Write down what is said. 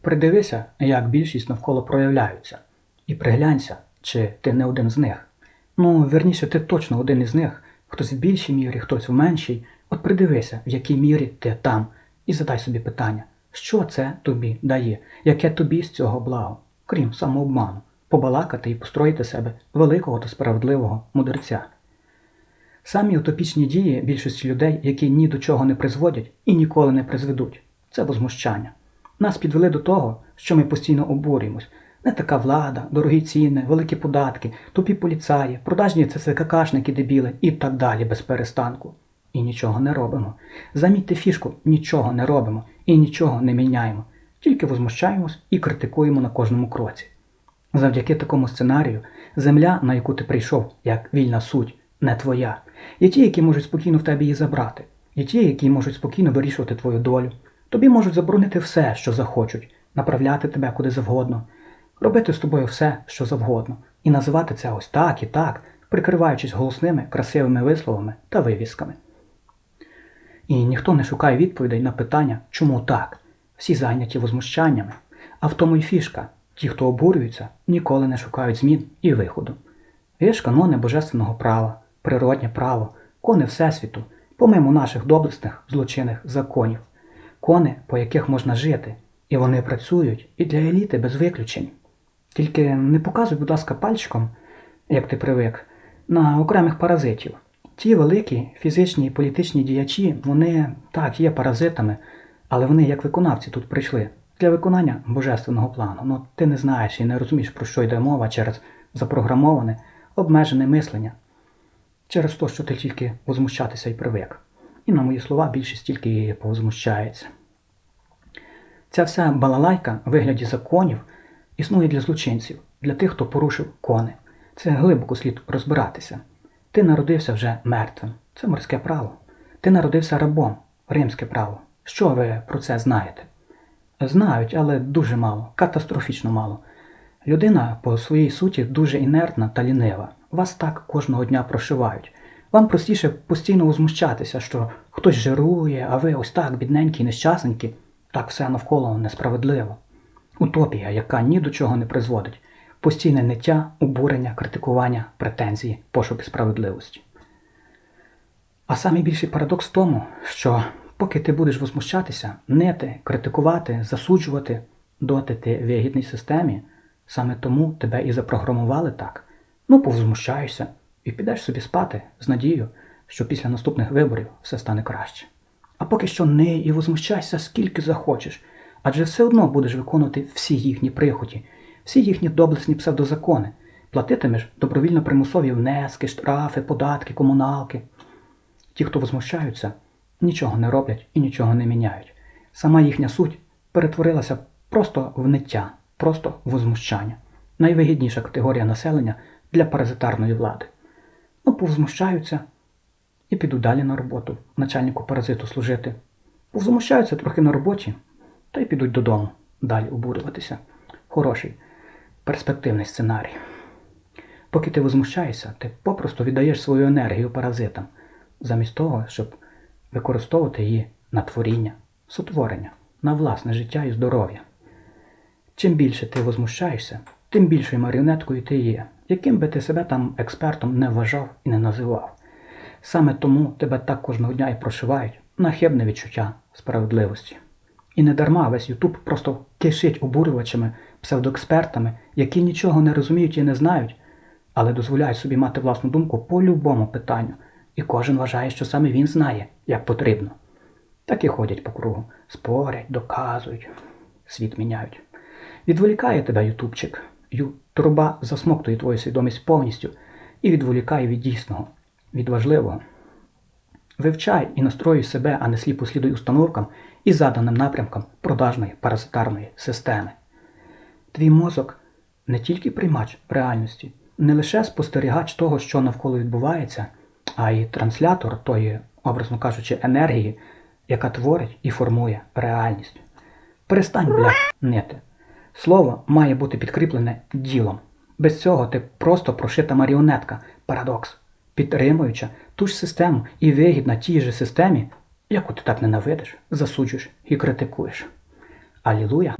Придивися, як більшість навколо проявляються, і приглянься, чи ти не один з них. Ну, верніше, ти точно один із них, хтось в більшій мірі, хтось в меншій. От придивися, в якій мірі ти там, і задай собі питання, що це тобі дає, яке тобі з цього благо, крім самообману, побалакати і построїти себе великого та справедливого мудреця. Самі утопічні дії більшості людей, які ні до чого не призводять і ніколи не призведуть, це возмущання. Нас підвели до того, що ми постійно обурюємось. Не така влада, дорогі ціни, великі податки, тупі поліцаї, продажні ЦСККшники дебіли і так далі без перестанку. І нічого не робимо. Замітьте фішку, нічого не робимо і нічого не міняємо, тільки возмущаємось і критикуємо на кожному кроці. Завдяки такому сценарію земля, на яку ти прийшов, як вільна суть, не твоя. Є ті, які можуть спокійно в тебе її забрати, є ті, які можуть спокійно вирішувати твою долю. Тобі можуть заборонити все, що захочуть, направляти тебе куди завгодно, робити з тобою все, що завгодно, і називати це ось так і так, прикриваючись голосними, красивими висловами та вивісками. І ніхто не шукає відповідей на питання, чому так. Всі зайняті возмущаннями. А в тому й фішка. Ті, хто обурюються, ніколи не шукають змін і виходу. Є ж канони божественного права, природнє право, кони Всесвіту, помимо наших доблесних злочинних законів, кони, по яких можна жити, і вони працюють і для еліти без виключень. Тільки не показуй, будь ласка, пальчиком, як ти привик, на окремих паразитів. Ті великі фізичні і політичні діячі, вони так є паразитами, але вони як виконавці тут прийшли для виконання божественного плану. Ну ти не знаєш і не розумієш, про що йде мова через запрограмоване, обмежене мислення, через те, що ти тільки возмущатися і привик. І на мої слова більшість тільки повозмущається. Ця вся балалайка в вигляді законів існує для злочинців, для тих, хто порушив кони. Це глибоко слід розбиратися. Ти народився вже мертвим. Це морське право. Ти народився рабом, римське право. Що ви про це знаєте? Знають, але дуже мало, катастрофічно мало. Людина по своїй суті дуже інертна та лінива. Вас так кожного дня прошивають. Вам простіше постійно возмущатися, що хтось жирує, а ви ось так, бідненькі, нещасненькі, так все навколо несправедливо. Утопія, яка ні до чого не призводить, постійне ниття, обурення, критикування, претензії, пошуки справедливості. А найбільший парадокс в тому, що поки ти будеш возмущатися, нити, критикувати, засуджувати, доти ти вигідній системі, саме тому тебе і запрограмували так. Ну, повзмущаєшся і підеш собі спати з надією, що після наступних виборів все стане краще. А поки що не і возмущайся скільки захочеш, адже все одно будеш виконувати всі їхні прихоті, всі їхні доблесні псевдозакони, платитимеш добровільно примусові внески, штрафи, податки, комуналки. Ті, хто возмущаються, нічого не роблять і нічого не міняють. Сама їхня суть перетворилася просто в ниття, просто в возмущання. Найвигідніша категорія населення для паразитарної влади. Ну, повзмущаються і підуть далі на роботу, начальнику паразиту служити. Повзмущаються трохи на роботі, та й підуть додому, далі обурюватися. Хороший, перспективний сценарій. Поки ти возмущаєшся, ти попросту віддаєш свою енергію паразитам, замість того, щоб використовувати її на творіння, сотворення, на власне життя і здоров'я. Чим більше ти возмущаєшся, тим більшою маріонеткою ти є, яким би ти себе там експертом не вважав і не називав. Саме тому тебе так кожного дня і прошивають на хибне відчуття справедливості. І не дарма весь Ютуб просто кишить обурювачами, псевдоекспертами, які нічого не розуміють і не знають, але дозволяють собі мати власну думку по любому питанню, і кожен вважає, що саме він знає, як потрібно. Так і ходять по кругу, спорять, доказують, світ міняють. Відволікає тебе Ютубчик, Ютруба засмоктує твою свідомість повністю і відволікає від дійсного, від важливого. Вивчай і настроюй себе, а не сліпо слідуй установкам і заданим напрямкам продажної паразитарної системи. Твій мозок не тільки приймач реальності, не лише спостерігач того, що навколо відбувається, а й транслятор тої, образно кажучи, енергії, яка творить і формує реальність. Перестань, бля, нити. Слово має бути підкріплене ділом. Без цього ти просто прошита маріонетка, парадокс, підтримуюча ту ж систему і вигідна тій же системі, яку ти так ненавидиш, засуджуєш і критикуєш. Алілуя!